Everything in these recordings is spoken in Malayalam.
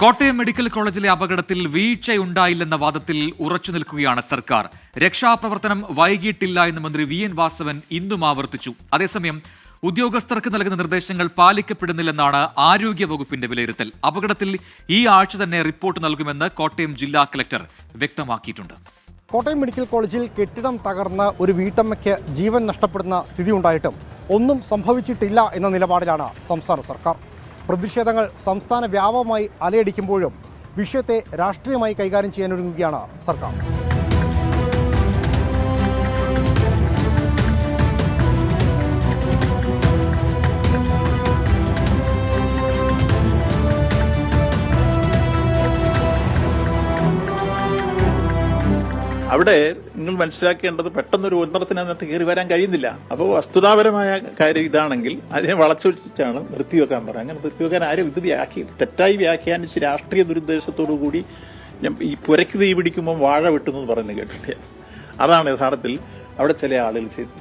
കോട്ടയം മെഡിക്കൽ കോളേജിലെ അപകടത്തിൽ വീഴ്ചയുണ്ടായില്ലെന്ന വാദത്തിൽ ഉറച്ചു നിൽക്കുകയാണ് സർക്കാർ. രക്ഷാപ്രവർത്തനം വൈകിട്ടില്ല എന്ന് മന്ത്രി വി. എൻ. വാസവൻ ഇന്നും ആവർത്തിച്ചു. അതേസമയം ഉദ്യോഗസ്ഥർക്ക് നൽകുന്ന നിർദ്ദേശങ്ങൾ പാലിക്കപ്പെടുന്നില്ലെന്നാണ് ആരോഗ്യ വകുപ്പിന്റെ വിലയിരുത്തൽ. അപകടത്തിൽ ഈ ആഴ്ച തന്നെ റിപ്പോർട്ട് നൽകുമെന്ന് കോട്ടയം ജില്ലാ കലക്ടർ വ്യക്തമാക്കിയിട്ടുണ്ട്. കോട്ടയം മെഡിക്കൽ കോളേജിൽ കെട്ടിടം തകർന്ന ഒരു വീട്ടമ്മയ്ക്ക് ജീവൻ നഷ്ടപ്പെടുന്ന സ്ഥിതി ഉണ്ടായിട്ടും ഒന്നും സംഭവിച്ചിട്ടില്ല എന്ന നിലപാടിലാണ് സംസ്ഥാന സർക്കാർ. പ്രതിഷേധങ്ങൾ സംസ്ഥാന വ്യാപകമായി അലയടിക്കുമ്പോഴും വിഷയത്തെ രാഷ്ട്രീയമായി കൈകാര്യം ചെയ്യാനൊരുങ്ങുകയാണ് സർക്കാർ. അവിടെ നിങ്ങൾ മനസ്സിലാക്കേണ്ടത് പെട്ടെന്നൊരു ഉന്നതത്തിന് അതിനകത്ത് കയറി വരാൻ കഴിയുന്നില്ല. അപ്പോൾ വസ്തുതാപരമായ കാര്യം ഇതാണെങ്കിൽ അതിനെ വളച്ചൊടിച്ചാണ് നിർത്തിവെക്കാൻ പറയുന്നത് അങ്ങനെ നിർത്തിവെക്കാൻ ആരും ഇത് വ്യാഖ്യ തെറ്റായി വ്യാഖ്യാനിച്ച് രാഷ്ട്രീയ ദുരുദ്ദേശത്തോടു കൂടി ഞാൻ ഈ പുരയ്ക്ക് തീ പിടിക്കുമ്പോൾ വാഴ വെട്ടുന്നു എന്ന് പറയുന്നത് കേട്ടിട്ടില്ല? അതാണ് യഥാർത്ഥത്തിൽ അവിടെ ചില ആളുകൾ ചെയ്തത്.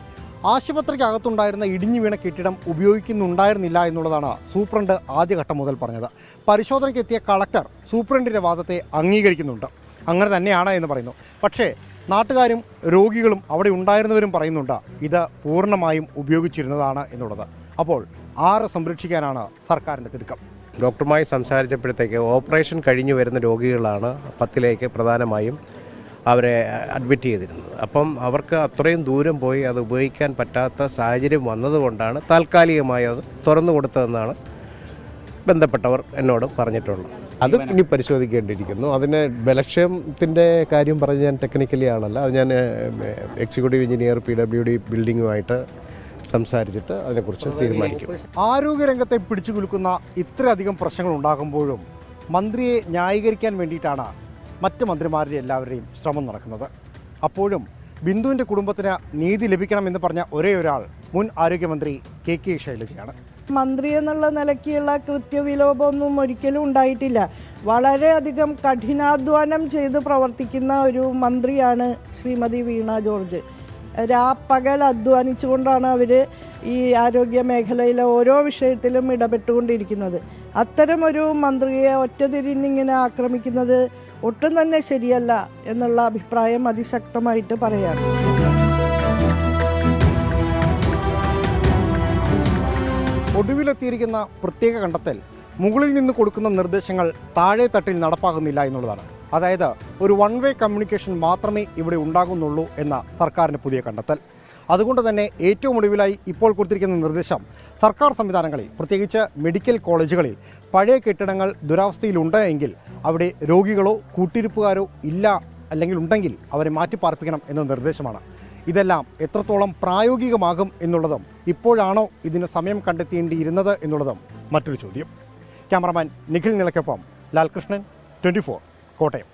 ആശുപത്രിക്കകത്തുണ്ടായിരുന്ന ഇടിഞ്ഞു വീണ കെട്ടിടം ഉപയോഗിക്കുന്നുണ്ടായിരുന്നില്ല എന്നുള്ളതാണ് സൂപ്രണ്ട് ആദ്യഘട്ടം മുതൽ പറഞ്ഞത്. പരിശോധനയ്ക്കെത്തിയ കളക്ടർ സൂപ്രണ്ടിന്റെ വാദത്തെ അംഗീകരിക്കുന്നുണ്ട്. അങ്ങനെ തന്നെയാണ് എന്ന് പറയുന്നു. പക്ഷേ നാട്ടുകാരും രോഗികളും അവിടെ ഉണ്ടായിരുന്നവരും പറയുന്നുണ്ട് ഇത് പൂർണമായും ഉപയോഗിച്ചിരുന്നതാണ് എന്നുള്ളത്. അപ്പോൾ ആറ് സംരക്ഷിക്കാനാണ് സർക്കാരിന്റെ തിടുക്കം? ഡോക്ടറുമായി സംസാരിച്ചപ്പോഴത്തേക്ക് ഓപ്പറേഷൻ കഴിഞ്ഞു വരുന്ന രോഗികളാണ് പത്തിലേക്ക് പ്രധാനമായും അവരെ അഡ്മിറ്റ് ചെയ്തിരുന്നത്. അപ്പം അവർക്ക് അത്രയും ദൂരം പോയി അത് ഉപയോഗിക്കാൻ പറ്റാത്ത സാഹചര്യം വന്നതുകൊണ്ടാണ് താൽക്കാലികമായി അത് തുറന്നു കൊടുത്തതെന്നാണ് ബന്ധപ്പെട്ടവർ എന്നോട് പറഞ്ഞിട്ടുള്ളത്. അത് ഇനി പരിശോധിക്കേണ്ടിയിരിക്കുന്നു. അതിന് ബലക്ഷയത്തിന്റെ കാര്യം പറഞ്ഞ് ഞാൻ ടെക്നിക്കലി ആണല്ല. അത് ഞാൻ executive engineer P W D ബിൽഡിങ്ങുമായിട്ട് സംസാരിച്ചിട്ട് അതിനെക്കുറിച്ച് തീരുമാനിക്കും. ആരോഗ്യരംഗത്തെ പിടിച്ചു കുലുക്കുന്ന ഇത്രയധികം പ്രശ്നങ്ങൾ ഉണ്ടാകുമ്പോഴും മന്ത്രിയെ ന്യായീകരിക്കാൻ വേണ്ടിയിട്ടാണ് മറ്റ് മന്ത്രിമാരുടെ എല്ലാവരുടെയും ശ്രമം നടക്കുന്നത്. അപ്പോഴും ബിന്ദുവിന്റെ കുടുംബത്തിന് നീതി ലഭിക്കണമെന്ന് പറഞ്ഞ ഒരേ ഒരാൾ മുൻ ആരോഗ്യമന്ത്രി കെ കെ ശൈലജയാണ്. മന്ത്രി എന്നുള്ള നിലയ്ക്കുള്ള കൃത്യവിലോപമൊന്നും ഒരിക്കലും ഉണ്ടായിട്ടില്ല. വളരെയധികം കഠിനാധ്വാനം ചെയ്ത് പ്രവർത്തിക്കുന്ന ഒരു മന്ത്രിയാണ് ശ്രീമതി വീണ ജോർജ്. രാപ്പകൽ അധ്വാനിച്ചുകൊണ്ടാണ് അവർ ഈ ആരോഗ്യ മേഖലയിലെ ഓരോ വിഷയത്തിലും ഇടപെട്ടുകൊണ്ടിരിക്കുന്നത്. അത്തരമൊരു മന്ത്രിയെ ഒറ്റതിരിഞ്ഞിങ്ങനെ ആക്രമിക്കുന്നത് ഒട്ടും തന്നെ ശരിയല്ല എന്നുള്ള അഭിപ്രായം അതിശക്തമായിട്ട് പറയാം ഒടുവിലെത്തിയിരിക്കുന്ന പ്രത്യേക കണ്ടെത്തൽ മുകളിൽ നിന്ന് കൊടുക്കുന്ന നിർദ്ദേശങ്ങൾ താഴെ തട്ടിൽ നടപ്പാകുന്നില്ല എന്നുള്ളതാണ്. അതായത് ഒരു വൺ വേ കമ്മ്യൂണിക്കേഷൻ മാത്രമേ ഇവിടെ ഉണ്ടാകുന്നുള്ളൂ എന്ന സർക്കാരിന്റെ പുതിയ കണ്ടെത്തൽ. അതുകൊണ്ട് തന്നെ ഏറ്റവും ഒടുവിലായി ഇപ്പോൾ കൊടുത്തിരിക്കുന്ന നിർദ്ദേശം സർക്കാർ സംവിധാനങ്ങളിൽ പ്രത്യേകിച്ച് മെഡിക്കൽ കോളേജുകളിൽ പഴയ കെട്ടിടങ്ങൾ ദുരവസ്ഥയിലുണ്ട് എങ്കിൽ അവിടെ രോഗികളോ കൂട്ടിരിപ്പുകാരോ ഇല്ല അല്ലെങ്കിൽ ഉണ്ടെങ്കിൽ അവരെ മാറ്റിപ്പാർപ്പിക്കണം എന്ന നിർദ്ദേശമാണ്. ഇതെല്ലാം എത്രത്തോളം പ്രായോഗികമാകും എന്നുള്ളതും ഇപ്പോഴാണോ ഇതിന് സമയം കണ്ടെത്തേണ്ടിയിരുന്നത് എന്നുള്ളതും മറ്റൊരു ചോദ്യം. ക്യാമറമാൻ നിഖിൽ നിലയ്ക്കൊപ്പം ലാൽകൃഷ്ണൻ ട്വന്റി കോട്ടയം.